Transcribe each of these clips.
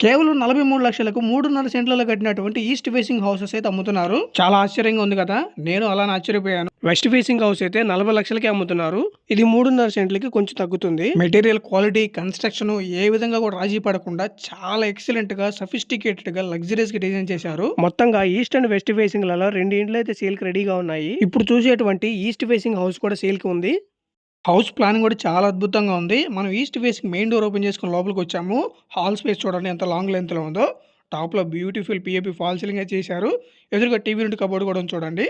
కేవలం నలభై మూడు లక్షలకు మూడున్నర సెంట్లలో కట్టినటువంటి ఈస్ట్ ఫేసింగ్ హౌసెస్ అయితే అమ్ముతున్నారు. చాలా ఆశ్చర్యంగా ఉంది కదా? నేను అలా ఆశ్చర్యపోయాను. వెస్ట్ ఫేసింగ్ హౌస్ అయితే నలభై లక్షలకే అమ్ముతున్నారు. ఇది మూడున్నర సెంట్లకి కొంచెం తగ్గుతుంది. మెటీరియల్ క్వాలిటీ కన్స్ట్రక్షన్ ఏ విధంగా కూడా రాజీ పడకుండా చాలా ఎక్సలెంట్గా సఫిస్టికేటెడ్గా లగ్జరీస్గా డిజైన్ చేశారు. మొత్తంగా ఈస్ట్ అండ్ వెస్ట్ ఫేసింగ్లలో రెండు ఇండ్లు అయితే సేల్కి రెడీగా ఉన్నాయి. ఇప్పుడు చూసేటువంటి ఈస్ట్ ఫేసింగ్ హౌస్ కూడా సేల్కి ఉంది. హౌస్ ప్లానింగ్ కూడా చాలా అద్భుతంగా ఉంది. మనం east facing main door open చేసుకుని లోపలికి వచ్చాము. హాల్ స్పేస్ చూడండి ఎంత లాంగ్ లెంత్లో ఉందో. టాప్లో బ్యూటిఫుల్ పిఏపి ఫాల్ సీలింగ్ అయితే చేశారు. ఎదురుగా టీవీ నుండి కబోర్డ్ కూడా ఉంది చూడండి.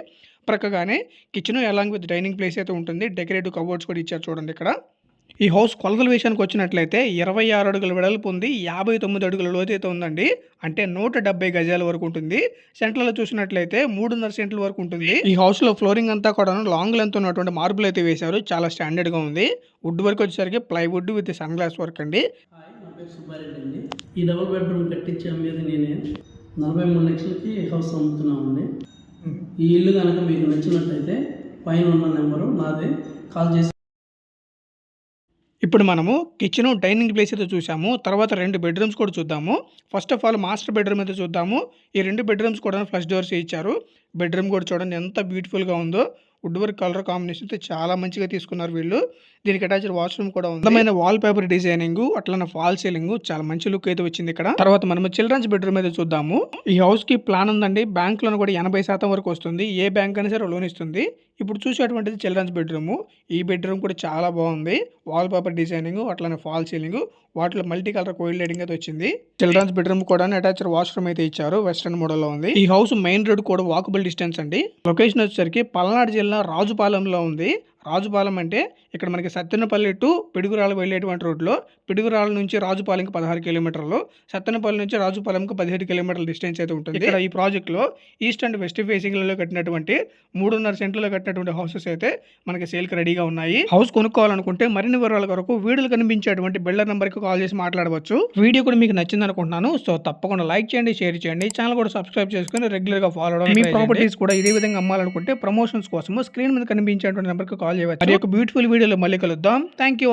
ప్రక్కగానే kitchen along with dining place అయితే ఉంటుంది. డెకరేటివ్ కబోర్డ్స్ కూడా ఇచ్చారు చూడండి ఇక్కడ. ఈ హౌస్ కొలతల విషయానికి వచ్చినట్లయితే ఇరవై ఆరు అడుగుల వెడల్పు ఉంది యాభై తొమ్మిది అడుగుల లోతు అయితే ఉందండి. అంటే నూట డెబ్బై గజాల వరకు ఉంటుంది. సెంట్లలో చూసినట్లయితే మూడున్నర సెంట్ల వరకు ఉంటుంది. ఈ హౌస్లో ఫ్లోరింగ్ అంతా కూడా లాంగ్ లెంత్ ఉన్నటువంటి మార్బుల్ అయితే వేశారు. చాలా స్టాండర్డ్గా ఉంది. వుడ్ వర్క్ వచ్చేసరికి plywood with sun glass work అండి. ఈ డబుల్ బెడ్రూమ్ కట్టించే అమ్మేది నేనే. నలభై మూడు లక్షలకి హౌస్ అమ్ముతున్నామండి. ఈ ఇల్లు కనుక మీకు నచ్చినట్లయితే పైన ఉన్న నెంబరు నాదే. కాల్ చేసి ఇప్పుడు మనము కిచెన్ డైనింగ్ ప్లేస్ అయితే చూసాము తర్వాత రెండు బెడ్రూమ్స్ కూడా చూద్దాము. First of all master bedroom అయితే చూద్దాము. ఈ రెండు బెడ్రూమ్స్ కూడా ఫ్లష్ డోర్స్ ఇచ్చారు. బెడ్రూమ్ కూడా చూడండి ఎంత బ్యూటిఫుల్గా ఉందో. వుడ్ వర్క్ కలర్ కాంబినేషన్ చాలా మంచిగా తీసుకున్నారు వీళ్ళు. దీనికి అటాచ్డ్ వాష్రూమ్ కూడా ఉంది. అందమైన వాల్ పేపర్ డిజైనింగ్ అట్లనే ఫాల్ సీలింగ్ చాలా మంచి లుక్ అయితే వచ్చింది ఇక్కడ. తర్వాత మనం చిల్డ్రన్స్ బెడ్రూమ్ అయితే చూద్దాము. ఈ హౌస్కి ప్లాన్ ఉందండి. బ్యాంక్ లోన్ కూడా ఎనభై శాతం వరకు వస్తుంది. ఏ బ్యాంక్ అయినా సరే లోన్ ఇస్తుంది. ఇప్పుడు చూసేటువంటిది చిల్డ్రన్స్ బెడ్రూమ్. ఈ బెడ్రూమ్ కూడా చాలా బాగుంది. వాల్ పేపర్ డిజైనింగ్ అట్లనే ఫాల్ సీలింగ్ వాటిలో మల్టీ కలర్ కోయిల్ లైటింగ్ అయితే వచ్చింది. చిల్డ్రన్స్ బెడ్రూమ్ కూడా అటాచ్డ్ వాష్రూమ్ అయితే ఇచ్చారు. వెస్టర్న్ మోడల్లో ఉంది. ఈ హౌస్ మెయిన్ రోడ్ కూడా వాకబుల్ డిస్టెన్స్ అండి. లొకేషన్ వచ్చేసరికి పల్నాడు జిల్లా రాజుపాలెంలో ఉంది. రాజుపాలెం అంటే ఇక్కడ మనకి సత్తెనపల్లి టు పిడుగురాలు వెళ్ళేటువంటి రోడ్లో పిడుగురాల నుంచి రాజుపాలెంకి పదహారు కిలోమీటర్లు సత్తెనపల్లి నుంచి రాజుపాలెంకి పదిహేడు కిలోమీటర్ల డిస్టెన్స్ అయితే ఉంటుంది. ఇక్కడ ఈ ప్రాజెక్ట్లో ఈస్ట్ అండ్ వెస్ట్ ఫేసింగ్లలో కట్టినటువంటి మూడున్నర సెంట్లలో కట్టినటువంటి హౌసెస్ అయితే మనకి సేల్కి రెడీగా ఉన్నాయి. హౌస్ కొనుక్కోవాలనుకుంటే మరిన్ని వివరాల కొరకు వీడియోలు కనిపించేటువంటి బిల్డర్ నెంబర్కి కాల్ చేసి మాట్లాడవచ్చు. వీడియో కూడా మీకు నచ్చింది అనుకుంటున్నాను. సో తప్పకుండా లైక్ చేయండి షేర్ చేయండి. ఛానల్ కూడా సబ్స్క్రైబ్ చేసుకుని రెగ్యులర్గా ఫాలో అవడం మీ ప్రాపర్టీస్ కూడా ఇదే విధంగా అమ్మాలనుకుంటే ప్రమోషన్స్ కోసం స్క్రీన్ మీద కనిపించేటువంటి నెంబర్కి కాల్ చేయవచ్చు మరి ఒక బ్యూటిఫుల్ వీడియోలో మళ్ళీ కలుద్దాం. Thank you